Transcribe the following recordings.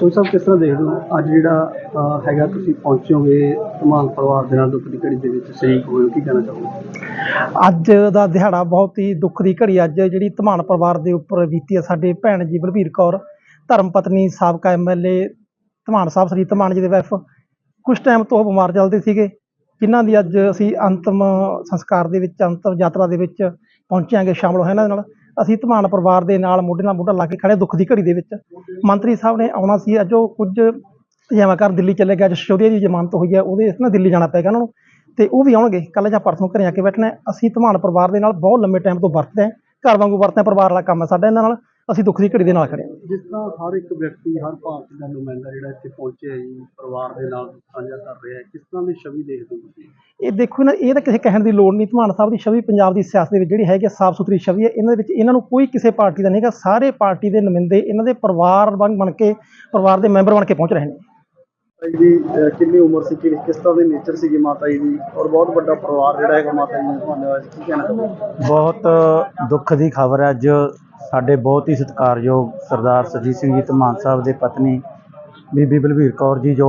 ਸੋਈ ਸਾਹਿਬ, ਕਿਸ ਤਰ੍ਹਾਂ ਦੇਖਦੇ ਹੋ? ਅੱਜ ਜਿਹੜਾ ਹੈਗਾ, ਤੁਸੀਂ ਪਹੁੰਚੋਗੇ ਧਮਾਨ ਪਰਿਵਾਰ ਦੇ ਨਾਲ, ਦੁੱਖ ਦੀ ਘੜੀ ਦੇ ਵਿੱਚ ਸ਼ਰੀਕ ਹੋਏ ਕੀ ਕਹਿਣਾ ਚਾਹੋਗੇ? ਅੱਜ ਦਾ ਦਿਹਾੜਾ ਬਹੁਤ ਹੀ ਦੁੱਖ ਦੀ ਘੜੀ ਅੱਜ ਜਿਹੜੀ ਧਮਾਨ ਪਰਿਵਾਰ ਦੇ ਉੱਪਰ ਬੀਤੀ ਹੈ ਸਾਡੇ ਭੈਣ ਜੀ ਬਲਬੀਰ ਕੌਰ, ਧਰਮ ਪਤਨੀ, ਸਾਬਕਾ ਐਮਐਲਏ ਧਮਾਨ ਸਾਹਿਬ, ਸ੍ਰੀ ਧਮਾਨ ਜੀ ਦੇ ਵਾਈਫ ਕੁਝ ਟਾਈਮ ਤੋਂ ਉਹ ਬਿਮਾਰ ਚੱਲਦੇ ਸੀਗੇ, ਜਿਨ੍ਹਾਂ ਦੀ ਅੱਜ ਅਸੀਂ ਅੰਤਮ ਸੰਸਕਾਰ ਦੇ ਵਿੱਚ, ਅੰਤਮ ਯਾਤਰਾ ਦੇ ਵਿੱਚ ਪਹੁੰਚਾਂਗੇ ਸ਼ਾਮਲ ਹੋਏ ਇਹਨਾਂ ਦੇ ਨਾਲ। ਅਸੀਂ ਧਮਾਨ ਪਰਿਵਾਰ ਦੇ ਨਾਲ ਮੋਢੇ ਨਾਲ ਮੋਢਾ ਲਾ ਕੇ ਖੜੇ ਦੁੱਖ ਦੀ ਘੜੀ ਦੇ ਵਿੱਚ। ਮੰਤਰੀ ਸਾਹਿਬ ਨੇ ਆਉਣਾ ਸੀ, ਅੱਜ ਉਹ ਕੁਝ ਜਿਵੇਂ ਕਰ ਦਿੱਲੀ ਚਲੇ ਗਿਆ, ਅੱਜ ਦੀ ਜ਼ਮਾਨਤ ਹੋਈ ਹੈ, ਉਹਦੇ ਇਸ ਨਾਲ ਦਿੱਲੀ ਜਾਣਾ ਪਏਗਾ ਉਹਨਾਂ ਨੂੰ। ਤੇ ਉਹ ਵੀ ਆਉਣਗੇ ਕੱਲ ਜਾਂ ਪਰਸੋਂ ਘਰੇ ਆ ਕੇ ਬੈਠਣਾ ਅਸੀਂ ਧਮਾਨ ਪਰਿਵਾਰ ਦੇ ਨਾਲ ਬਹੁਤ ਲੰਮੇ ਟਾਈਮ ਤੋਂ ਵਰਤਦੇ ਹਾਂ, ਘਰ ਵਾਂਗੂ ਵਰਤਦੇ ਹਾਂ, ਪਰਿਵਾਰ ਵਾਲਾ ਕੰਮ ਹੈ ਸਾਡਾ ਇਹਨਾਂ ਨਾਲ। ਅਸੀਂ ਦੁੱਖ ਦੀ ਘੜੀ ਦੇ ਨਾਲ ਖੜੇ ਹਾਂ। ਜਿਸ ਤਰ੍ਹਾਂ ਹਰ ਇੱਕ ਵਿਅਕਤੀ ਹਰ ਭਾਰਤ ਦਾ ਨੁਮਾਇੰਦਾ ਜਿਹੜਾ ਇੱਥੇ ਪਹੁੰਚਿਆ ਜੀ ਪਰਿਵਾਰ ਦੇ ਨਾਲ ਸਾਂਝਾ ਕਰ ਰਿਹਾ ਹੈ ਕਿਸ ਤਰ੍ਹਾਂ ਦੀ ਛਵੀ ਦੇਖਦੇ ਹੋ ਤੁਸੀਂ? ਇਹ ਦੇਖੋ ਨਾ ਇਹ ਤਾਂ ਕਿਸੇ ਕਹਿਣ ਦੀ ਲੋੜ ਨਹੀਂ। ਧਮਾਨ ਸਾਹਿਬ ਦੀ ਛਵੀ ਪੰਜਾਬ ਦੀ ਸਿਆਸਤ ਦੇ ਵਿੱਚ ਜਿਹੜੀ ਹੈਗੀ ਸਾਫ਼ ਸੁਥਰੀ ਛਵੀ ਹੈ। ਇਹਨਾਂ ਦੇ ਵਿੱਚ ਇਹਨਾਂ ਨੂੰ ਕੋਈ ਕਿਸੇ ਪਾਰਟੀ ਦਾ ਨਹੀਂ ਹੈਗਾ। ਸਾਰੇ ਪਾਰਟੀ ਦੇ ਨੁਮਾਇੰਦੇ ਇਹਨਾਂ ਦੇ ਪਰਿਵਾਰ ਵਾਂਗ ਬਣ ਕੇ ਪਰਿਵਾਰ ਦੇ ਮੈਂਬਰ ਬਣ ਕੇ ਪਹੁੰਚ ਰਹੇ ਨੇ। ਮਾਤਾ ਜੀ ਦੀ ਕਿੰਨੀ ਉਮਰ ਸੀ ਕਿ ਕਿਸ ਤਰ੍ਹਾਂ ਦੀ ਨੇਚਰ ਸੀਗੀ ਮਾਤਾ ਜੀ ਦੀ? ਔਰ ਬਹੁਤ ਵੱਡਾ ਪਰਿਵਾਰ ਜਿਹੜਾ ਹੈਗਾ ਮਾਤਾ ਜੀ ਨੂੰ ਤੁਹਾਡੇ ਵਾਸਤੇ ਕੀ ਕਹਿਣਾ ਬਹੁਤ ਦੁੱਖ ਦੀ ਖਬਰ ਹੈ। ਅੱਜ ਸਾਡੇ ਬਹੁਤ ਹੀ ਸਤਿਕਾਰਯੋਗ ਸਰਦਾਰ ਸਰਜੀਤ ਸਿੰਘ ਜੀ ਧਮਾਨ ਸਾਹਿਬ ਦੇ ਪਤਨੀ ਬੀਬੀ ਬਲਵੀਰ ਕੌਰ ਜੀ ਜੋ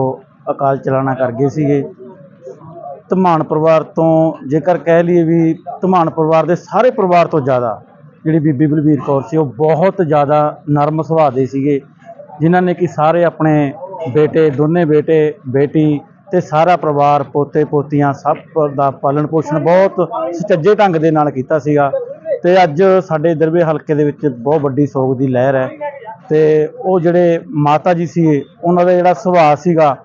ਅਕਾਲ ਚਲਾਣਾ ਕਰ ਗਏ ਸੀਗੇ। ਧਮਾਨ ਪਰਿਵਾਰ ਤੋਂ ਜੇਕਰ ਕਹਿ ਲਈਏ ਵੀ ਧਮਾਨ ਪਰਿਵਾਰ ਦੇ ਸਾਰੇ ਪਰਿਵਾਰ ਤੋਂ ਜ਼ਿਆਦਾ ਜਿਹੜੀ ਬੀਬੀ ਬਲਵੀਰ ਕੌਰ ਸੀ, ਉਹ ਬਹੁਤ ਜ਼ਿਆਦਾ ਨਰਮ ਸੁਭਾਅ ਦੇ ਸੀਗੇ, ਜਿਨ੍ਹਾਂ ਨੇ ਕਿ ਸਾਰੇ ਆਪਣੇ ਬੇਟੇ, ਦੋਨੇ ਬੇਟੇ, ਬੇਟੀ ਤੇ ਸਾਰਾ ਪਰਿਵਾਰ, ਪੋਤੇ, ਪੋਤੀਆਂ ਸਭ ਦਾ ਪਾਲਣ ਪੋਸ਼ਣ ਬਹੁਤ ਸੁਚੱਜੇ ਢੰਗ ਦੇ ਨਾਲ ਕੀਤਾ ਸੀਗਾ। ਤੇ ਅੱਜ ਸਾਡੇ ਦਰਵੇ ਹਲਕੇ ਦੇ ਵਿੱਚ ਬਹੁਤ ਵੱਡੀ ਸੋਗ ਦੀ ਲਹਿਰ ਹੈ ਤੇ ਉਹ ਜਿਹੜੇ ਮਾਤਾ ਜੀ ਸੀ ਉਹਨਾਂ ਦਾ ਜਿਹੜਾ ਸੁਭਾਅ ਸੀਗਾ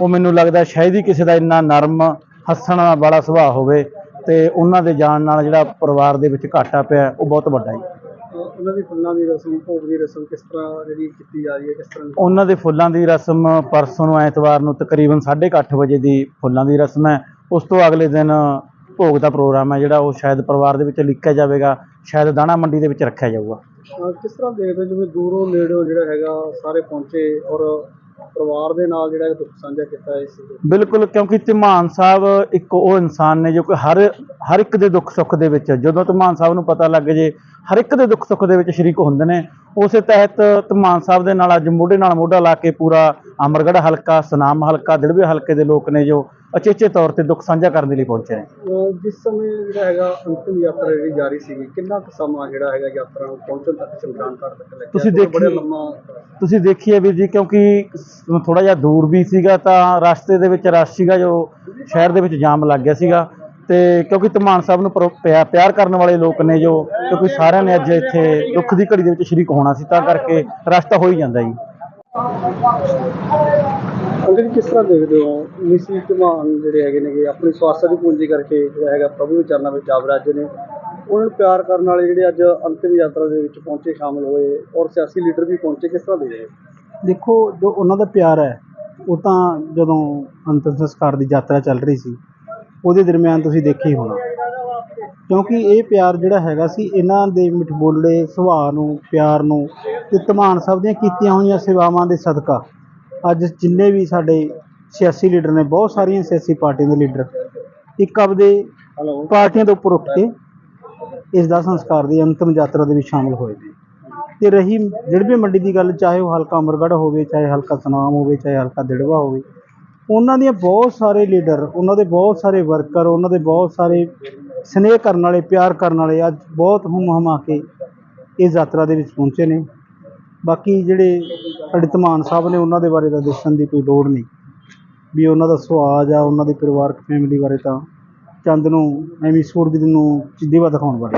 ਉਹ ਮੈਨੂੰ ਲੱਗਦਾ ਸ਼ਾਇਦ ਹੀ ਕਿਸੇ ਦਾ ਇੰਨਾ ਨਰਮ ਹੱਸਣ ਵਾਲਾ ਸੁਭਾਅ ਹੋਵੇ ਤੇ ਉਹਨਾਂ ਦੇ ਜਾਣ ਨਾਲ ਜਿਹੜਾ ਪਰਿਵਾਰ ਦੇ ਵਿੱਚ ਘਾਟਾ ਪਿਆ ਉਹ ਬਹੁਤ ਵੱਡਾ ਅਹ, ਉਹਨਾਂ ਦੀ ਫੁੱਲਾਂ ਦੀ ਰਸਮ ਭੋਗ ਦੀ ਰਸਮ ਕਿਸ ਤਰ੍ਹਾਂ ਜਿਹੜੀ ਕੀਤੀ ਜਾ ਰਹੀ ਹੈ ਕਿਸ ਤਰ੍ਹਾਂ? ਉਹਨਾਂ ਦੇ ਫੁੱਲਾਂ ਦੀ ਰਸਮ ਪਰਸੋਂ ਨੂੰ ਐਤਵਾਰ ਨੂੰ ਤਕਰੀਬਨ 8:30 ਵਜੇ ਦੀ ਫੁੱਲਾਂ ਦੀ ਰਸਮ ਹੈ ਉਸ ਤੋਂ ਅਗਲੇ ਦਿਨ ਭੋਗ ਦਾ ਪ੍ਰੋਗਰਾਮ ਹੈ ਜਿਹੜਾ ਉਹ ਸ਼ਾਇਦ ਪਰਿਵਾਰ ਦੇ ਵਿੱਚ ਲਿਖਿਆ ਜਾਵੇਗਾ ਸ਼ਾਇਦ ਦਾਣਾ ਮੰਡੀ ਦੇ ਵਿੱਚ ਰੱਖਿਆ ਜਾਊਗਾ। ਕਿਸ ਤਰ੍ਹਾਂ ਦੇਖਦੇ ਜਿਵੇਂ ਦੂਰੋਂ ਨੇੜਿਓਂ ਜਿਹੜਾ ਹੈਗਾ ਸਾਰੇ ਪਹੁੰਚੇ ਔਰ ਪਰਿਵਾਰ ਦੇ ਨਾਲ ਜਿਹੜਾ ਦੁੱਖ ਸਾਂਝਾ ਕੀਤਾ ਇਸ ਬਿਲਕੁਲ ਕਿਉਂਕਿ ਧਮਾਨ ਸਾਹਿਬ ਇੱਕ ਉਹ ਇਨਸਾਨ ਨੇ ਜੋ ਕਿ ਹਰ ਹਰ ਇੱਕ ਦੇ ਦੁੱਖ ਸੁੱਖ ਦੇ ਵਿੱਚ ਜਦੋਂ ਧਮਾਨ ਸਾਹਿਬ ਨੂੰ ਪਤਾ ਲੱਗ ਜੇ ਹਰ ਇੱਕ ਦੇ ਦੁੱਖ ਸੁੱਖ ਦੇ ਵਿੱਚ ਸ਼ਰੀਕ ਹੁੰਦੇ ਨੇ। ਉਸੇ ਤਹਿਤ ਧਮਾਨ ਸਾਹਿਬ ਦੇ ਨਾਲ ਅੱਜ ਮੋਢੇ ਨਾਲ ਮੋਢਾ ਲਾ ਕੇ ਪੂਰਾ ਅਮਰਗੜ੍ਹ ਹਲਕਾ ਸੁਨਾਮ ਹਲਕਾ ਦਿੜਵੇ ਹਲਕੇ ਦੇ ਲੋਕ ਨੇ ਜੋ ਅਚੇਚੇ ਤੌਰ ਤੇ ਦੁੱਖ ਸਾਂਝਾ ਕਰਨ ਦੇ ਲਈ ਪਹੁੰਚੇ ਨੇ। ਜਿਸ ਸਮੇਂ ਜਿਹੜਾ ਹੈਗਾ ਅੰਤਿਮ ਯਾਤਰਾ ਜਿਹੜੀ ਜਾਰੀ ਸੀਗੀ ਕਿੰਨਾ ਕੁ ਸਮਾਂ ਜਿਹੜਾ ਹੈਗਾ ਯਾਤਰਾ ਨੂੰ ਪਹੁੰਚਣ ਤੱਕ ਸ਼ਮਸ਼ਾਨ ਘਾਟ ਤੱਕ ਲੱਗਿਆ ਤੁਸੀਂ ਦੇਖੀ- ਤੁਸੀਂ ਦੇਖੀਏ ਵੀਰ ਜੀ ਕਿਉਂਕਿ ਥੋੜਾ ਜਿਹਾ ਦੂਰ ਵੀ ਸੀਗਾ ਤਾਂ ਰਸਤੇ ਦੇ ਵਿੱਚ ਰਸ਼ ਸੀਗਾ ਜੋ ਸ਼ਹਿਰ ਦੇ ਵਿੱਚ ਜਾਮ ਲੱਗ ਗਿਆ ਸੀਗਾ। ਤੇ ਕਿਉਂਕਿ ਧਮਾਨ ਸਾਹਿਬ ਨੂੰ ਪਰ- ਪਿਆ- ਪਿਆਰ ਕਰਨ ਵਾਲੇ ਲੋਕ ਨੇ ਜੋ ਕਿਉਂਕਿ ਸਾਰਿਆਂ ਨੇ ਅੱਜ ਇੱਥੇ ਦੁੱਖ ਦੀ ਘੜੀ ਦੇ ਵਿੱਚ ਸ਼ਰੀਕ ਹੋਣਾ ਸੀ ਤਾਂ ਕਰਕੇ ਰਸਤਾ ਹੋ ਹੀ ਜਾਂਦਾ ਜੀ। ਜੀ ਕਿਸ ਤਰ੍ਹਾਂ ਦੇਖਦੇ ਹੋ? ਮਿਸੀ ਧਮਾਨ ਜਿਹੜੇ ਹੈਗੇ ਨੇਗੇ ਆਪਣੀ ਸਵਾਸਥ ਦੀ ਪੂੰਜੀ ਕਰਕੇ ਜਿਹੜਾ ਹੈਗਾ ਪ੍ਰਭੂ ਦੇ ਚਰਨਾਂ ਵਿੱਚ ਆਵ ਰਾਜੇ ਨੇ। ਉਹਨਾਂ ਨੂੰ ਪਿਆਰ ਕਰਨ ਵਾਲੇ ਜਿਹੜੇ ਅੱਜ ਅੰਤਿਮ ਯਾਤਰਾ ਦੇ ਵਿੱਚ ਪਹੁੰਚੇ ਸ਼ਾਮਲ ਹੋਏ ਔਰ ਸਿਆਸੀ ਲੀਡਰ ਵੀ ਪਹੁੰਚੇ ਕਿਸ ਤਰ੍ਹਾਂ ਦੇਖਦੇ ਹੋ? ਦੇਖੋ ਜੋ ਉਹਨਾਂ ਦਾ ਪਿਆਰ ਹੈ ਉਹ ਤਾਂ ਜਦੋਂ ਅੰਤਿਮ ਸੰਸਕਾਰ ਦੀ ਯਾਤਰਾ ਚੱਲ ਰਹੀ ਸੀ ਉਹਦੇ ਦਰਮਿਆਨ ਤੁਸੀਂ ਦੇਖਿਆ ਹੀ ਹੋਣਾ। ਕਿਉਂਕਿ ਇਹ ਪਿਆਰ ਜਿਹੜਾ ਹੈਗਾ ਸੀ ਇਹਨਾਂ ਦੇ ਮਿਠਬੋਲੇ ਸੁਭਾਅ ਨੂੰ ਪਿਆਰ ਨੂੰ ਤੇ ਧਮਾਨ ਸਾਹਿਬ ਦੀਆਂ ਕੀਤੀਆਂ ਹੋਈਆਂ ਸੇਵਾਵਾਂ ਦੇ ਸਦਕਾ ਅੱਜ ਜਿੰਨੇ ਵੀ ਸਾਡੇ ਸਿਆਸੀ ਲੀਡਰ ਨੇ ਬਹੁਤ ਸਾਰੀਆਂ ਸਿਆਸੀ ਪਾਰਟੀਆਂ ਦੇ ਲੀਡਰ ਇੱਕ ਆਪਦੇ ਪਾਰਟੀਆਂ ਤੋਂ ਉੱਪਰ ਉੱਠ ਕੇ ਇਸ ਦਾ ਸੰਸਕਾਰ ਦੀ ਅੰਤਿਮ ਯਾਤਰਾ ਦੇ ਵਿੱਚ ਸ਼ਾਮਲ ਹੋਏ। ਨੇ ਤੇ ਰਹੀ ਦਿੜਵੇ ਮੰਡੀ ਦੀ ਗੱਲ ਚਾਹੇ ਉਹ ਹਲਕਾ ਅਮਰਗੜ੍ਹ ਹੋਵੇ ਚਾਹੇ ਹਲਕਾ ਸੁਨਾਮ ਹੋਵੇ ਚਾਹੇ ਹਲਕਾ ਦਿੜਵਾ ਹੋਵੇ ਉਹਨਾਂ ਦੀਆਂ ਬਹੁਤ ਸਾਰੇ ਲੀਡਰ, ਉਹਨਾਂ ਦੇ ਬਹੁਤ ਸਾਰੇ ਵਰਕਰ, ਉਹਨਾਂ ਦੇ ਬਹੁਤ ਸਾਰੇ ਸਨੇਹ ਕਰਨ ਵਾਲੇ, ਪਿਆਰ ਕਰਨ ਵਾਲੇ ਅੱਜ ਬਹੁਤ ਹੁਮ ਹਮਾ ਕੇ ਇਸ ਯਾਤਰਾ ਦੇ ਵਿੱਚ ਪਹੁੰਚੇ ਨੇ। ਬਾਕੀ ਜਿਹੜੇ ਸਾਡੇ ਧਮਾਨ ਸਾਹਿਬ ਨੇ ਉਹਨਾਂ ਦੇ ਬਾਰੇ ਤਾਂ ਦੱਸਣ ਦੀ ਕੋਈ ਲੋੜ ਨਹੀਂ। ਵੀ ਉਹਨਾਂ ਦਾ ਸੁਭਾਅ ਆ, ਉਹਨਾਂ ਦੇ ਪਰਿਵਾਰਕ ਫੈਮਿਲੀ ਬਾਰੇ ਤਾਂ ਚੰਦ ਨੂੰ, ਐਵੇਂ ਸੂਰਜ ਨੂੰ ਦੀਵਾ ਦਿਖਾਉਣ ਵਾਲੀ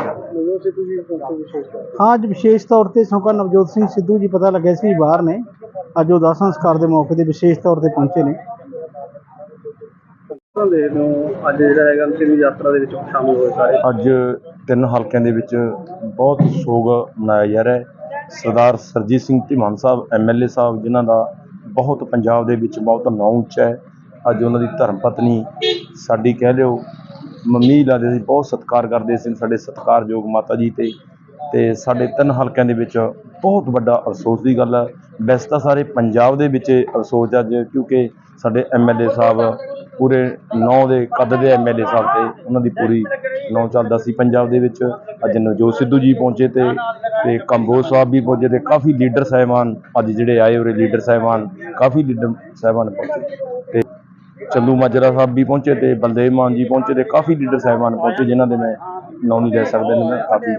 ਹਾਂ, ਅੱਜ ਵਿਸ਼ੇਸ਼ ਤੌਰ ਤੇ ਸੌਕਾ ਨਵਜੋਤ ਸਿੰਘ ਸਿੱਧੂ ਜੀ ਪਤਾ ਲੱਗਿਆ ਸੀ ਬਾਹਰ ਨੇ। ਅੱਜ ਉਹ ਦਾਹ ਸੰਸਕਾਰ ਦੇ ਮੌਕੇ ਤੇ ਵਿਸ਼ੇਸ਼ ਤੌਰ ਤੇ ਪਹੁੰਚੇ ਨੇ। ਤਰ੍ਹਾਂ ਦੇਖਦੇ ਹੋ ਅੱਜ ਜਿਹੜਾ ਹੈਗਾ ਅੰਤਿਮ ਯਾਤਰਾ ਦੇ ਵਿੱਚ ਸ਼ਾਮਲ ਹੋਏ ਸਾਰੇ। ਅੱਜ ਤਿੰਨ ਹਲਕਿਆਂ ਦੇ ਵਿੱਚ ਬਹੁਤ ਸੋਗ ਮਨਾਇਆ ਜਾ ਰਿਹਾ ਹੈ। ਸਰਦਾਰ ਸਰਜੀਤ ਸਿੰਘ ਧੀਮਾਨ ਸਾਹਿਬ ਐਮਐਲਏ ਸਾਹਿਬ, ਜਿਨ੍ਹਾਂ ਦਾ ਬਹੁਤ ਪੰਜਾਬ ਦੇ ਵਿੱਚ ਬਹੁਤ ਨਾਂ ਉੱਚਾ ਹੈ। ਅੱਜ ਉਹਨਾਂ ਦੀ ਧਰਮ ਪਤਨੀ ਸਾਡੀ ਕਹਿ ਲਿਓ, ਮੰਮੀ ਲੱਗਦੇ ਸੀ ਬਹੁਤ ਸਤਿਕਾਰ ਕਰਦੇ ਸੀ, ਸਾਡੇ ਸਤਿਕਾਰਯੋਗ ਮਾਤਾ ਜੀ ਤੇ ਤੇ ਸਾਡੇ ਤਿੰਨ ਹਲਕਿਆਂ ਦੇ ਵਿੱਚ ਬਹੁਤ ਵੱਡਾ ਅਫਸੋਸ ਦੀ ਗੱਲ ਹੈ। ਵੈਸੇ ਤਾਂ ਸਾਰੇ ਪੰਜਾਬ ਦੇ ਵਿੱਚ ਅਫਸੋਸ ਅੱਜ, ਕਿਉਂਕਿ ਸਾਡੇ ਐਮਐਲਏ ਸਾਹਿਬ ਪੂਰੇ ਨੌ ਦੇ ਕੱਦ ਦੇ ਐਮਐਲਏ ਸਾਹਿਬ ਤੇ ਉਹਨਾਂ ਦੀ ਪੂਰੀ ਨੌ ਚੱਲਦਾ ਸੀ ਪੰਜਾਬ ਦੇ ਵਿੱਚ। ਅੱਜ ਨਵਜੋਤ ਸਿੱਧੂ ਜੀ ਪਹੁੰਚੇ ਤੇ ਤੇ ਕੰਬੋਜ ਸਾਹਿਬ ਵੀ ਪਹੁੰਚੇ ਤੇ ਕਾਫੀ ਲੀਡਰ ਸਾਹਿਬਾਨ ਅੱਜ ਜਿਹੜੇ ਆਏ ਉਰੇ ਲੀਡਰ ਸਾਹਿਬਾਨ, ਕਾਫੀ ਲੀਡਰ ਸਾਹਿਬਾਨ ਪਹੁੰਚੇ ਤੇ ਚੰਦੂ ਮਾਜਰਾ ਸਾਹਿਬ ਵੀ ਪਹੁੰਚੇ ਤੇ ਬਲਦੇਵ ਮਾਨ ਜੀ ਪਹੁੰਚੇ ਤੇ ਕਾਫੀ ਲੀਡਰ ਸਾਹਿਬਾਨ ਪਹੁੰਚੇ ਜਿਨ੍ਹਾਂ ਦੇ ਮੈਂ ਨਾਂ ਨਹੀਂ ਲੈ ਸਕਦਾ ਇਹਨਾਂ ਕਾਫੀ